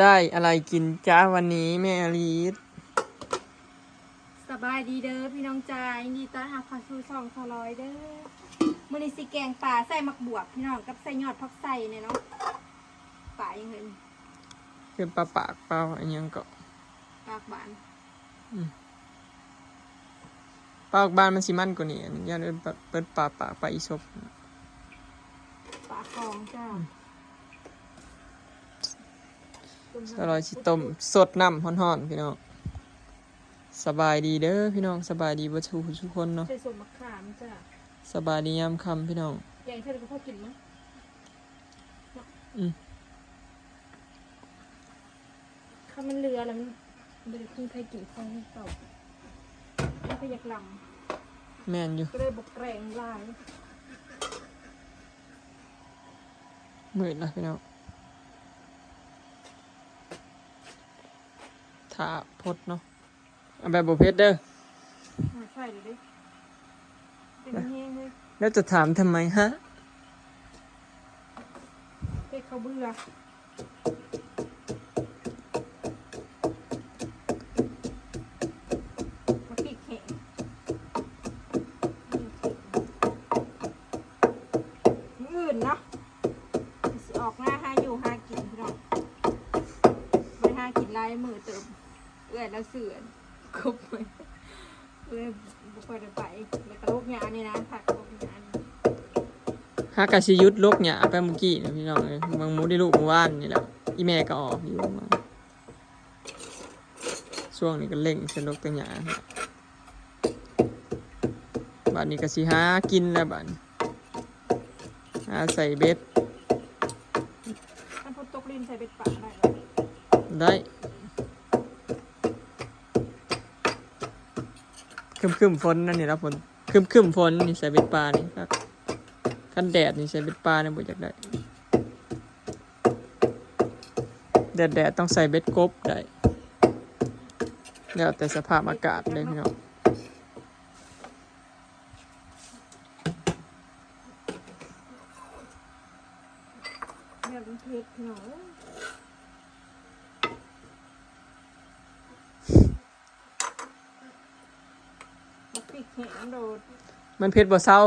ได้อะไรกินจ้าวันนี้แม่อลีสสบายดีเด้อพี่น้องจายยินดีต้อนรับเข้าสู่ช่องสลอยเด้อมื้อนี้สิแกงป่าใส่มักบวบพี่น้องกับใส่ยอดผักใส่เนี่ยเนาะป่ายังเห็นเป็นปลาปากเปล่าอันยังก็ปากบานปลาออกบ้านมันสิมันกว่านี้อันย่านเอิ้นปลาเปิดปลาปากปลาอีศพปากคลองจ้า อร่อยสิต้มสดน้ำฮ้อนๆพี่น้องสบายดีเด้อพี่น้องสบายดีเบ่ทุกทุกคนเนาะใส่สมมะขามจ้าสบายดียามค่ำพี่น้องแกงเท่าไหร่ก็พอกินมั้ยอืมข้าวมันเรือแล้วมันบ่ได้คุ้งใครกินของเต่าแล้วก็อยากลแม่นอยู่ำก็เลยบอกแกรงลายมืดแล้วพี่น้องาพดเนาะเอาแบบบ่เผ็ดเด้อมาใส่เลยดิเป็นแห้งเลยแล้วจะถามทำไมฮะเป็ดเขาเบื่อมาปิดแห้งมื้ออื่นเนาะสิออกหน้าหาอยู่หากินพี่น้องไปหากินลายมือเติม เอื้อยแล้วเสือนครบเลยเอื้อยบุคคลได้ไปแล้วก็โรคยานี่นะผักโรคยานี่หากาสิยุดลกหยาไปเมื่อกี้นะพี่น้องเอ้ยบางมูได้ลูกเมื่อวานนี่แหละอีแม่ก็ออกอยู่มาช่วงนี้ก็เล่งเส้นลกตัวหยาบัดนี้ก็สิหากินแล้วบัดนี้หาใส่เบ็ดท่านพลตกลินใส่เป็ดป่าได้ไหมได้ คึมคึมฝนนั่นนี่ละฝนคึมคึมฝนนี่ใส่เบ็ดปลานี่ครับกันแดดนี่ใส่เบ็ดปลาเนี่ยบ่อยากได้แดดแดดต้องใส่เบ็ดกบได้แล้วแต่สภาพอากาศเลยพี่น้องเนี่ยเป็นเพชรหนู บักปีกแข็งโดดมันเผ็ดบ่เศร้า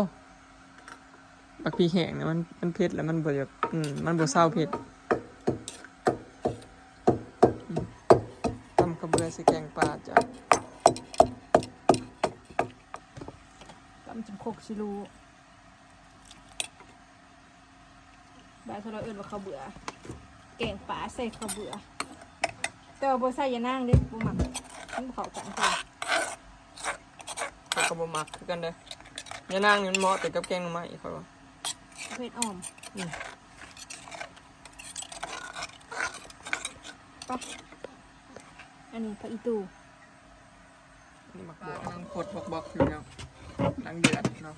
บักพีแห้งนะมันมันเผ็ดแล้วมันบ่อยากอืมมันบ่เศร้าเผ็ดอืมตำกระเบือใส่แกงปลาจ้ะตำจนโคกชิลูแบบที่เราเอื่นว่าเขาวเบื่อ แกงป่าใส่ข้าวเบื่อแต่ว่าบ่ใส่ยานั่งเด้บ่หมักมันบ่เข้ากันค่ะเขา ก็บ่มักคือกันเด้อยานางนี่มันเหมาะแต่กับแกงหน่อไม้เขาว่าเพชรอ่อมอืมปั๊บอันนี้ผักอีตูนี่มักบัวนั่งโคตรบอกอยู่เนาะนั่งเดือดเนาะ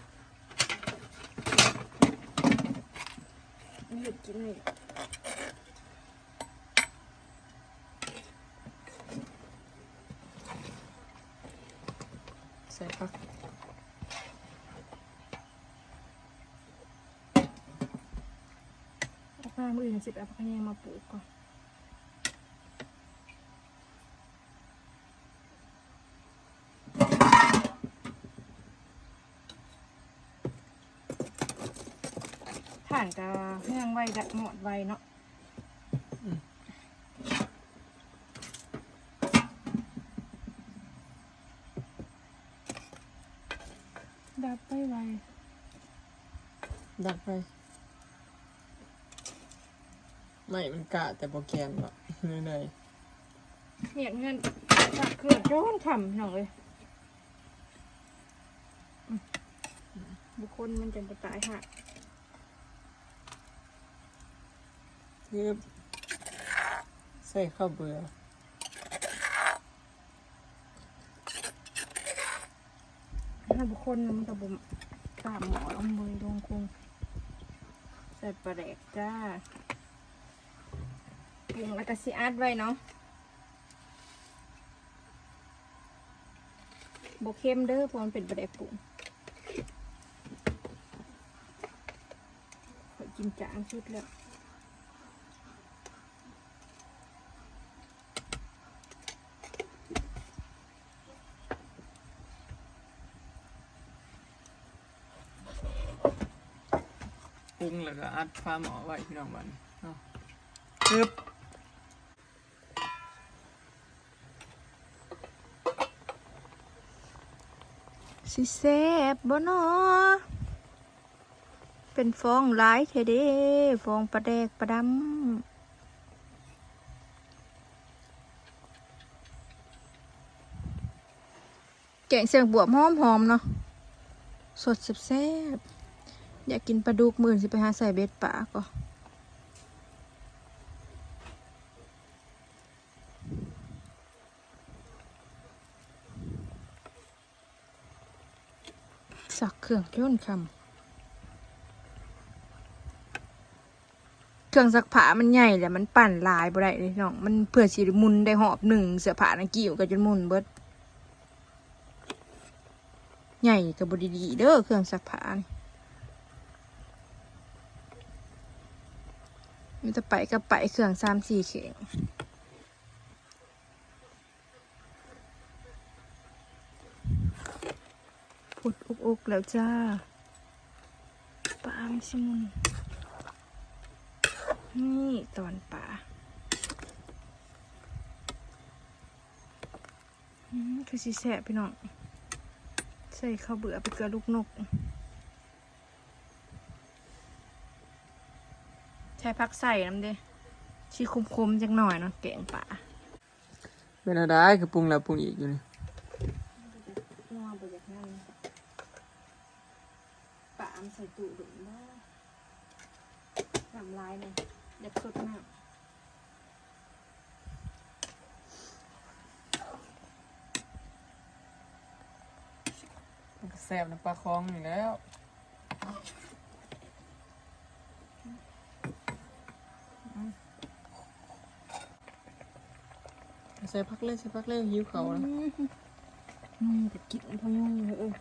อันนี้เห็ดกินเลยใส่ผัก เอาข้างมืออื่นสิบเอาผักแยงมาปลูกก่อนถ่านกะเนื่องไว้ดักหมดไว้เนาะดับไปไว้ ดักไปไม่มัน กะแต่โปรแกรมหรอกเหนื่อยเหนียดเงินจากเครื่องโจ้นทำหน่อยเลยอืมบุคคลมันจะตายหักๆยืบใส่ข้าวเบื่อถ้าบุคคลมันกระบุมตามหมอลงมือลงคงใส่ปลาแดกจ้า ถุงแล้วก็ซีอัดไว้เนาะโบเข้มเด้อพรามนเป็นระเด็กปุ๋งขอกินจางชุดแล้วปุ้งแล้วก็อัดฟ้าหมอไว้พี่น้องบันเนาะปึ๊บ สิแซบบ่นาะเป็นฟองหลายเทเด้ฟองปลาแดกปลาดำแกงเสียงบวบหอมหอมเนาะสดแซ่บๆอยากกินปลาดุกมื่นสิไปหาใส่เบ็ดป่าก็ สักเครื่องย่นคำเครื่องซักผ้ามันใหญ่แหละมันปั่นลายบ่ได้เลยน้องมันเพื่อสิมุนได้หอบหนึ่งเสื้อผ้านังกิ้วก็จนมุนเบิดใหญ่กับบดีเด้อเครื่องซักผ้านี่มันจะไปกับไปเครื่องสามสี่เข่ง ดอุกอุกแล้วจ้าปลาไม่ใช่มุนนี่ตอนปลาอืมคือสีแสบพี่น้อง ใส่ข้าวเบื่อไปเกลือลูกนก ใช้พักใส่น้ำเด้ชีคมๆจังหน่อยเนาะแกงป่าเป็นอะไรคือปรุงแล้วปรุงอีกอยู่นี่ นัวบจากนั้น ป่าใส่ตู้ดุมากทำลายเลยเด็กสดมากมันก็แซ่บนะปลาคองอยู่แล้วใส่พักเลยใส่พักเลยหิวเขาแล้ว อืมแต่กินพะยุ่งเลยเออ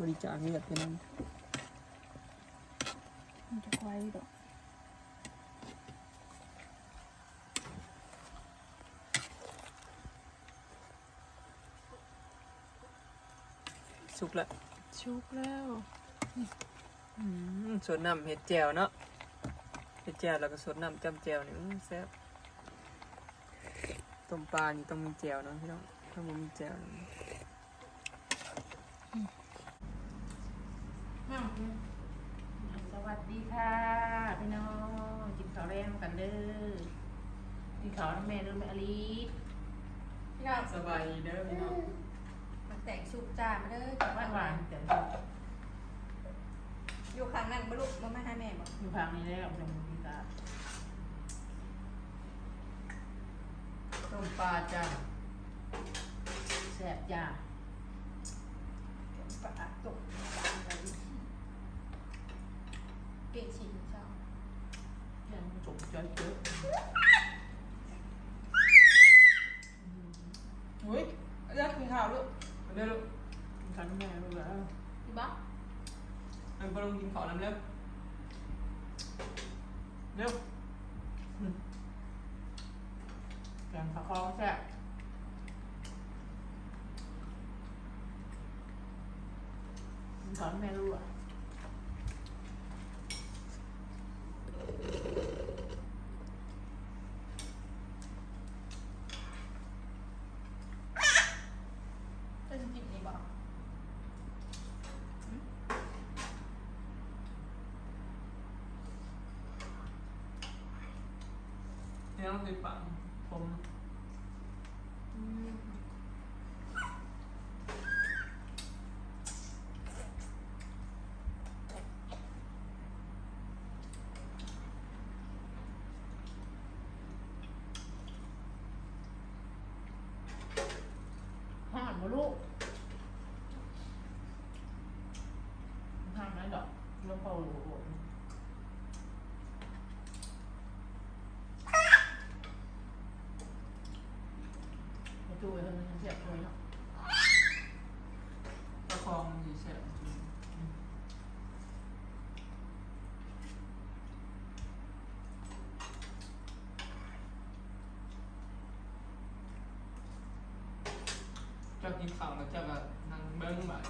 บริจาคเลือดไปนั่นมันจะควายดอกสุกละชุกแล้วอืมสดน้ำเห็ดแจ่วเนาะเห็ดแจ่วแล้วก็สดน้ำจำแจ่วนี่อื้อแซ่บต้มปลานี่ต้องมีแจ่วเนาะพี่น้องถ้ามันมีแจ่วนี่ สวัสดีค่ะพี่น้องกินข้าวแรงกันเด้อกินข้าวน้ำแม่เด้อแม่อลีพี่น้องสบายดีเด้อพี่น้องมันแตกชุบจ้ามาเด้อจากหวาว่านนหวานแต่อยู่ข้างนั่นบ่ลูกบ่มาหาแม่บ่อยู่พังนี้แล้วจังมีตาต้มปลาจ้าแซ่บจ้าปะตก เกะชิงเจ้ายังจบจอยเยอะอุ้ยอยากกินข้าวลูกมาเด้อลูกกินข้าวน้ำแม่รู้แล้วพี่บ๊อบอันบอลงกินข้าวน้ำเร็วเร็วแกงผักคองแซ่บกินข้าวน้ำแม่รู้อะจะกินนี่บ่ เนี่ยต้องติดปากผม ห่านมาลูกทำนั้นดอกลงเป่าหลูมาดูไอ้คนนั้นเสียบเลยเนาะประคองดีเฉยจ้ากินข้าวแล้วจะแบบนั่งเบิ้งแบบ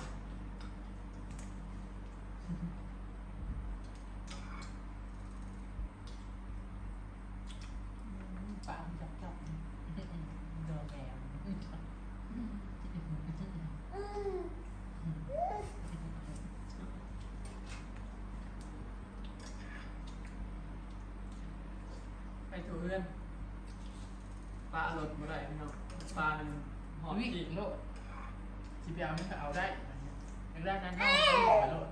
เพื่อนปลาหลดมาได้พี่น้องปลามันหอมวิ่งจริงโลดสิเปียวมันก็เอาได้อย่างแรกนั้นเอาไปโลด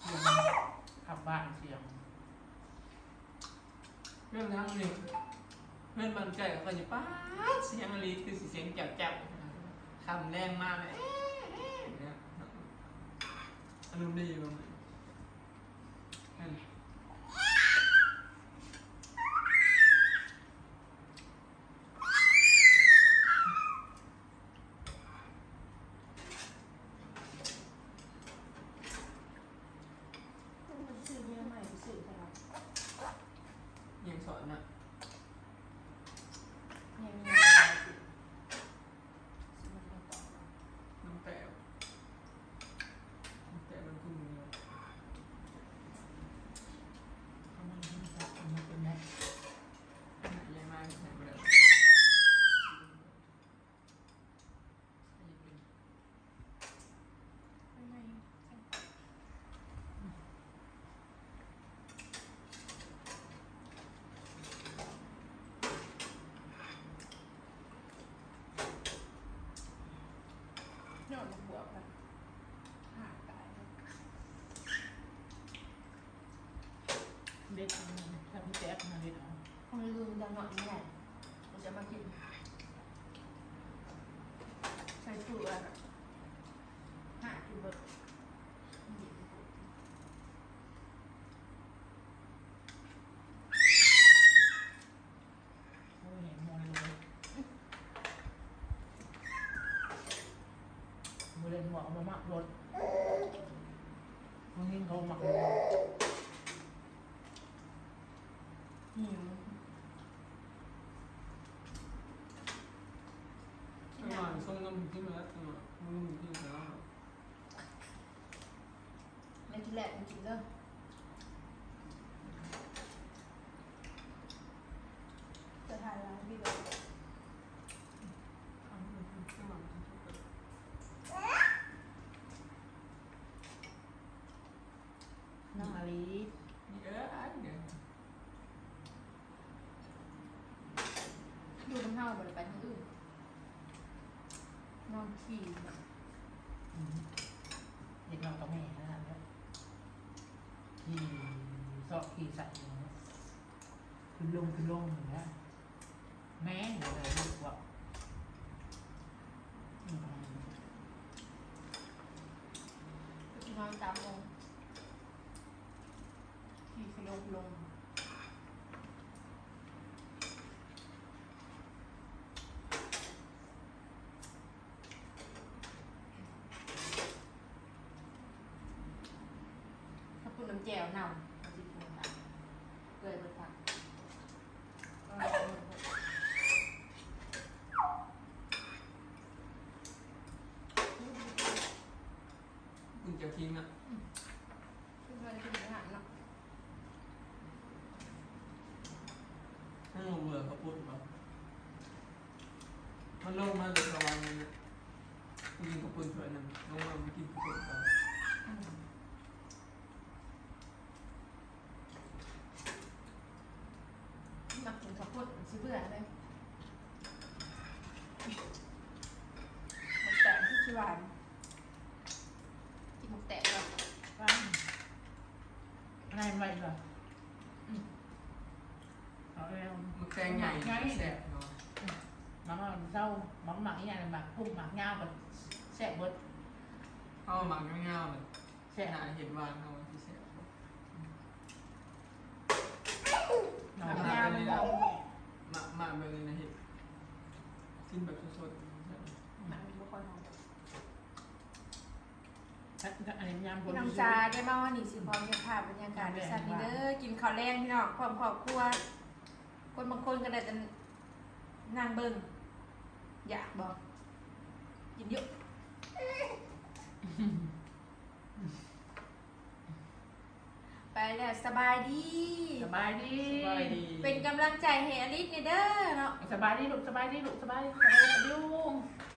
เสียงขับบ้านเสียง เพื่อนทั้งนี้เพื่อนมันใจก็จะป้าดเสียงอลีคือเสียงแจ๋วๆคำ แรงมากเลยเอ๊ะเอ๊ะเนี่ยอารมณ์ดีบ้างไหมนั่น มันซื้อเยอะใหม่ไปซื้อใช่ไหม ยังสอนนะ ยังมี น้องแต้วน้องแต้วมันคุณเดียว มันเป็นแม็ก ใหญ่มากใส่ไปแล้วนอนหัวกันหาตาย เด็กถ้าพี่แจ๊บมาเด็กเอาคงลืมดังหน่อยนี่แหละเราจะมากิน ใส่ถั่วหากินเบดโอ้ยเห็นมองเลยมือเล่นหัวเอามามักรถมึงยิงเขาหมักรถ หิว ข้างหลังส่งน้ำขึ้นมาแล้วข้างหลังน้ำขึ้นมาแล้ว ในที่แรกมันกินเด้อจะทานร้านพี่เลย ข้างหลังข้างหลัง น้ำมาลีนี่เออเนี่ยดูน้ำเห่าไปไปทางอื่นนอนขี่เด็กเรากับแม่นะครับขี่ซอกขี่ใส่ขึ้นลงขึ้นลงอย่างเงี้ยแม่เดี๋ยวเลยลูกว่าอืมนอนตามลง ขี่ขยกลงถ้าคุณน้ำแจ่วนำเอาสิคุณค่ะเกลือไปผักเอาไปหมดคุณจะทิ้งอะคือมันเป็นอาหารเนาะ ถ้าลงเรือเขา พูดแบบมันลงมาจากสวรรค์เลยคุณกินกับปืนถ้วยหนึ่งลงมาไม่กินกับปืนต่อมักกินข้าวโพดสิเบื่อเลยมันแตกที่ชิหวานกินหมกแตกเลยว่าอะไรไม่เหรออื มเอาแล้วมันแตงใหญ่แสบเนาะหมักเศร้าหมักหมักอย่างไรหมักพุ่มหมักเงากับแสบเบิดเอาหมักเงาๆเลยแสแค่บหาเห็นวางเอาที่แสบหน่อหยมักเงางามันเอาหมักหมักแบบนี้นะเห็นกินแบบสดหมักบุคคลของอันนี้ยำพี่น้องจ้าได้มาวันนี้สิพร้อมจะพาบรรยากาศในสัตว์นี้เด้อกินข้าวแรงพี่น้องพร้อมครอบครัว คนบางคนก็ได้จะนั่งเบิ่งอยากบอกกินเยอะไปแล้วสบายดี สบายดี สบายดีเป็นกำลังใจให้อลิสเนี่ยเด้อเนาะ สบายดีลูกสบายดีลูกสบายดีสบายดีลูก